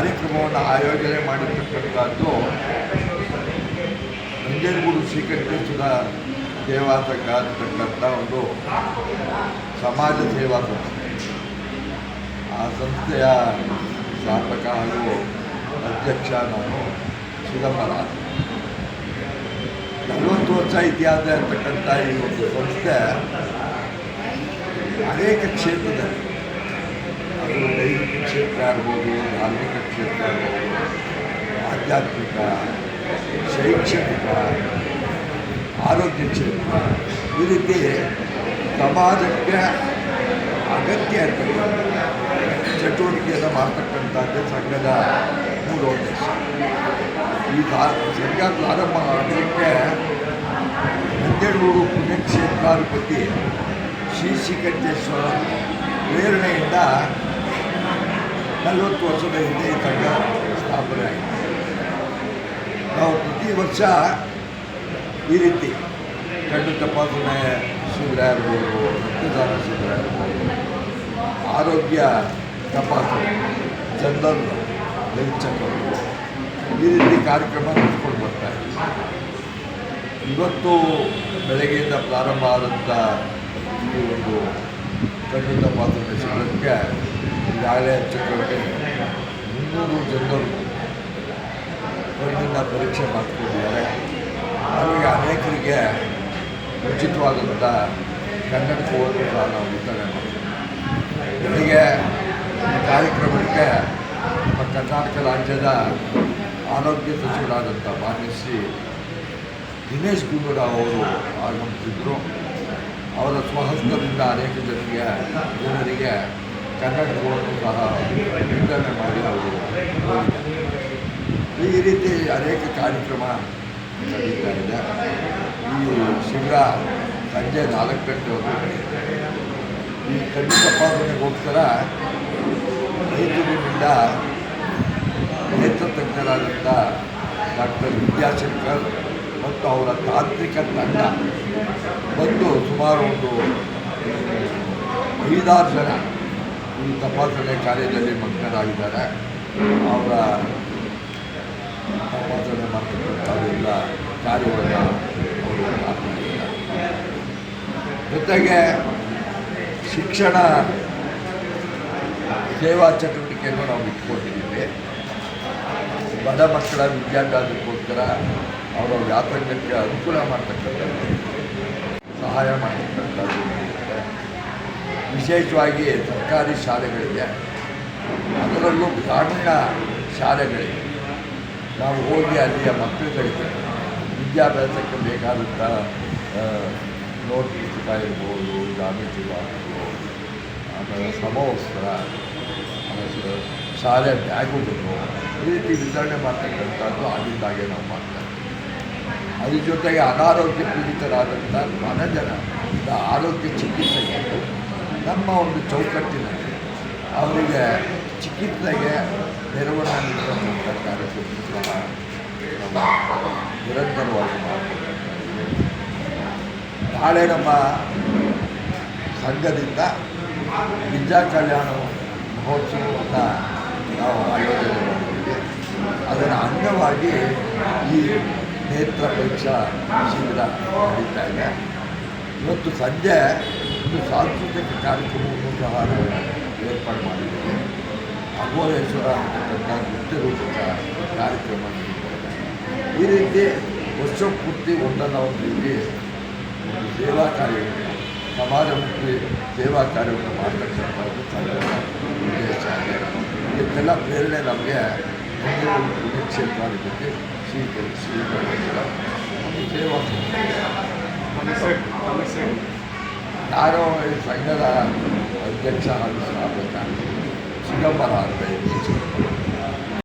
ಕಾರ್ಯಕ್ರಮವನ್ನು ಆಯೋಜನೆ ಮಾಡಿರ್ತಕ್ಕಂಥದ್ದು ನಂಜನಗೂಡು ಶ್ರೀಕಂಠೇಶ್ವರ ಸೇವಾ ಸಂಘ ಒಂದು ಸಮಾಜ ಸೇವಾ ಸಂಸ್ಥೆ. ಆ ಸಂಸ್ಥೆಯ ಸ್ಥಾಪಕ ಹಾಗೂ ಅಧ್ಯಕ್ಷ ನಾನು ಚಿದಂಬರ. ನಲವತ್ತು ವರ್ಷ ಇತಿಹಾಸ ಇರ್ತಕ್ಕಂಥ ಈ ಒಂದು ಸಂಸ್ಥೆ ಅನೇಕ ಕ್ಷೇತ್ರದಲ್ಲಿ ಇರ್ಬೋದು ಧಾರ್ಮಿಕ ಕ್ಷೇತ್ರ ಆಧ್ಯಾತ್ಮಿಕ, ಶೈಕ್ಷಣಿಕ, ಆರೋಗ್ಯ ಕ್ಷೇತ್ರ, ಈ ರೀತಿ ಸಮಾಜಕ್ಕೆ ಅಗತ್ಯ ಇರ್ತಕ್ಕಂಥ ಚಟುವಟಿಕೆಯನ್ನು ಮಾಡ್ತಕ್ಕಂಥದ್ದೇ ಸಂಘದ ಮೂಲೋದ್ದೇಶ ಈ ಸಂಘ ಪ್ರಾರಂಭ ಮಾಡಲಿಕ್ಕೆ ನಂಜನಗೂಡು ಪುಣ್ಯಕ್ಷೇತ್ರಾಧಿಪತಿ ಶ್ರೀ ಶ್ರೀಕಂಠೇಶ್ವರ ಪ್ರೇರಣೆಯಿಂದ ನಲವತ್ತು ವರ್ಷದ ಹಿಂದೆ ಈ ತಂಡ ಸ್ಥಾಪನೆ ಆಗಿದೆ ನಾವು ಪ್ರತಿ ವರ್ಷ ಈ ರೀತಿ ಕಣ್ಣು ತಪಾಸಣೆ ಶಿಬಿರ ಇರ್ಬೋದು, ರಕ್ತದಾನ ಶಿಬಿರ ಇರ್ಬೋದು, ಆರೋಗ್ಯ ತಪಾಸಣೆ, ಜನರಲ್ ಹೆಲ್ತ್ ಈ ರೀತಿ ಕಾರ್ಯಕ್ರಮ ನಡೆಸ್ಕೊಂಡು ಬರ್ತಾ ಇವತ್ತು ಬೆಳಗ್ಗೆಯಿಂದ ಪ್ರಾರಂಭ ಆದಂಥ ಈ ಒಂದು ಕಣ್ಣು ತಪಾಸಣೆ ಶಿಬಿರಕ್ಕೆ ಈಗಾಗಲೇ ಚಕ್ರವರ್ತಿ ಮುನ್ನೂರು ಜನರು ಕಣ್ಣಿನ ಪರೀಕ್ಷೆ ಮಾಡಿಕೊಂಡಿದ್ದಾರೆ ಅವರಿಗೆ ಅನೇಕರಿಗೆ ಉಚಿತವಾದಂಥ ಕನ್ನಡಕ್ಕೆ ಸಹ ನಾವು ವಿತರಣೆ ಜೊತೆಗೆ ಈ ಕಾರ್ಯಕ್ರಮಕ್ಕೆ ನಮ್ಮ ಕರ್ನಾಟಕ ರಾಜ್ಯದ ಆರೋಗ್ಯ ಸಚಿವರಾದಂಥ ಮಾನ್ಯ ಶ್ರೀ ದಿನೇಶ್ ಗುಂಡೂರಾವ್ ಅವರು ಆಗಮಿಸಿದ್ರು. ಅವರ ಸ್ವಹಸ್ತದಿಂದ ಅನೇಕ ಜನರಿಗೆ ಜನರಿಗೆ ಕನ್ನಡಕವನ್ನು ಸಹ ಚಿಂತನೆ ಮಾಡಿ ಅವರು ಈ ರೀತಿ ಅನೇಕ ಕಾರ್ಯಕ್ರಮ ನಡೀತಾ ಇದೆ ಈ ಶಿಬಿರ ಸಂಜೆ ನಾಲ್ಕು ನಡೆಯುತ್ತೆ. ಈ ಕಣ್ಣು ತಪಾಸಣೆಗೋಸ್ಕರ ಮೈಸೂರಿನಿಂದ ನೇತ್ರ ಡಾಕ್ಟರ್ ವಿದ್ಯಾಶಂಕರ್ ಮತ್ತು ಅವರ ತಾಂತ್ರಿಕ ತಂಡ ಬಂದು ಸುಮಾರು ಒಂದು ಐದಾರು ಜನ ಈ ತಪಾಸಣೆ ಕಾರ್ಯದಲ್ಲಿ ಮಗ್ನರಾಗಿದ್ದಾರೆ. ಅವರ ತಪಾಸಣೆ ಮಾಡ್ತಕ್ಕಂಥದ್ದೆಲ್ಲ ಕಾರ್ಯವನ್ನು ಅವರು ಮಾಡ್ತಿದ್ದಾರೆ ಜೊತೆಗೆ ಶಿಕ್ಷಣ ಸೇವಾ ಚಟುವಟಿಕೆಯನ್ನು ನಾವು ಇಟ್ಕೊಂಡಿದ್ದೀವಿ. ಬಡ ಮಕ್ಕಳ ವಿದ್ಯಾಭ್ಯಾಸಕ್ಕೋಸ್ಕರ ಅವರ ವ್ಯಾಸಂಗಕ್ಕೆ ಅನುಕೂಲ ಮಾಡ್ತಕ್ಕಂಥದ್ದು, ಸಹಾಯ ಮಾಡ್ತಕ್ಕಂಥದ್ದು. ವಿಶೇಷವಾಗಿ ಸರ್ಕಾರಿ ಶಾಲೆಗಳಿಗೆ, ಅದರಲ್ಲೂ ಗ್ರಾಮೀಣ ಶಾಲೆಗಳಿಗೆ ನಾವು ಹೋಗಿ ಅಲ್ಲಿಯ ಮಕ್ಕಳುಗಳಿಗೆ ವಿದ್ಯಾಭ್ಯಾಸಕ್ಕೆ ಬೇಕಾದಂಥ ನೋಟ್ ಪುಸ್ತಕ ಇರ್ಬೋದು ಜಾಮಿತಿ ಬಾಕ್ಸು, ಆಮೇಲೆ ಸಮವಸ್ತ್ರ, ಆಮೇಲೆ ಶಾಲೆ ಬ್ಯಾಗುಗಳು, ಈ ರೀತಿ ವಿತರಣೆ ಮಾಡ್ತಕ್ಕಂಥದ್ದು ಆಗಿದ್ದಾಗೆ ನಾವು ಮಾಡ್ತಾ ಅದ್ರ ಜೊತೆಗೆ ಅನಾರೋಗ್ಯ ಪೀಡಿತರಾದಂಥ ಜನ ಆರೋಗ್ಯ ಚಿಕಿತ್ಸೆಗೆ ನಮ್ಮ ಒಂದು ಚೌಕಟ್ಟಿನಲ್ಲಿ ಅವರಿಗೆ ಚಿಕಿತ್ಸೆಗೆ ನೆರವನ್ನು ನೀಡುವಂಥ ಕಾರ್ಯಕ್ರಮ ನಿರಂತರವಾಗಿ ಮಾಡಬೇಕು. ನಾಳೆ ನಮ್ಮ ಸಂಘದಿಂದ ವಿದ್ಯಾ ಕಲ್ಯಾಣ ಮಹೋತ್ಸವವನ್ನು ನಾವು ಆಯೋಜನೆ ಮಾಡಿದ್ದೀವಿ ಅದರ ಅಂಗವಾಗಿ ಈ ನೇತ್ರ ಪರೀಕ್ಷಾ ಶಿಬಿರ ನಡೀತಾ ಇದೆ ಇವತ್ತು ಸಂಜೆ ಒಂದು ಸಾಂಸ್ಕೃತಿಕ ಕಾರ್ಯಕ್ರಮವನ್ನು ಸಹ ನಾವು ಏರ್ಪಾಡು ಮಾಡಿದ್ದೀವಿ. ಅಘೋರೇಶ್ವರ ಅಂತಕ್ಕಂಥ ನೃತ್ಯ ರೂಪದ ಕಾರ್ಯಕ್ರಮ ಈ ರೀತಿ ವರ್ಷ ಪೂರ್ತಿ ಒಂದಲ್ಲ ಒಂದು ರೀತಿ ಒಂದು ಸೇವಾ ಕಾರ್ಯವನ್ನು, ಸಮಾಜಮುಖಿ ಸೇವಾ ಕಾರ್ಯವನ್ನು ಮಾಡ್ತಕ್ಕಂಥದ್ದು ಸಂಘದ ಉದ್ದೇಶ ಇದೆ ಇದಕ್ಕೆಲ್ಲ ಪ್ರೇರಣೆ ನಮಗೆ ಬೆಂಗಳೂರು ಪುಣ್ಯಕ್ಷೇತ್ರಾಧಿಪತಿ ಶ್ರೀ ಶ್ರೀ ಸೇವಾ ಸಂಸ್ಥೆ. ನಾನು ಈ ಸಂಘದ ಅಧ್ಯಕ್ಷ ಹಾಗೂ ಸ್ಥಾಪಕ ಚಿದಂಬರ ಅಂತ ಇದ್ದೀನಿ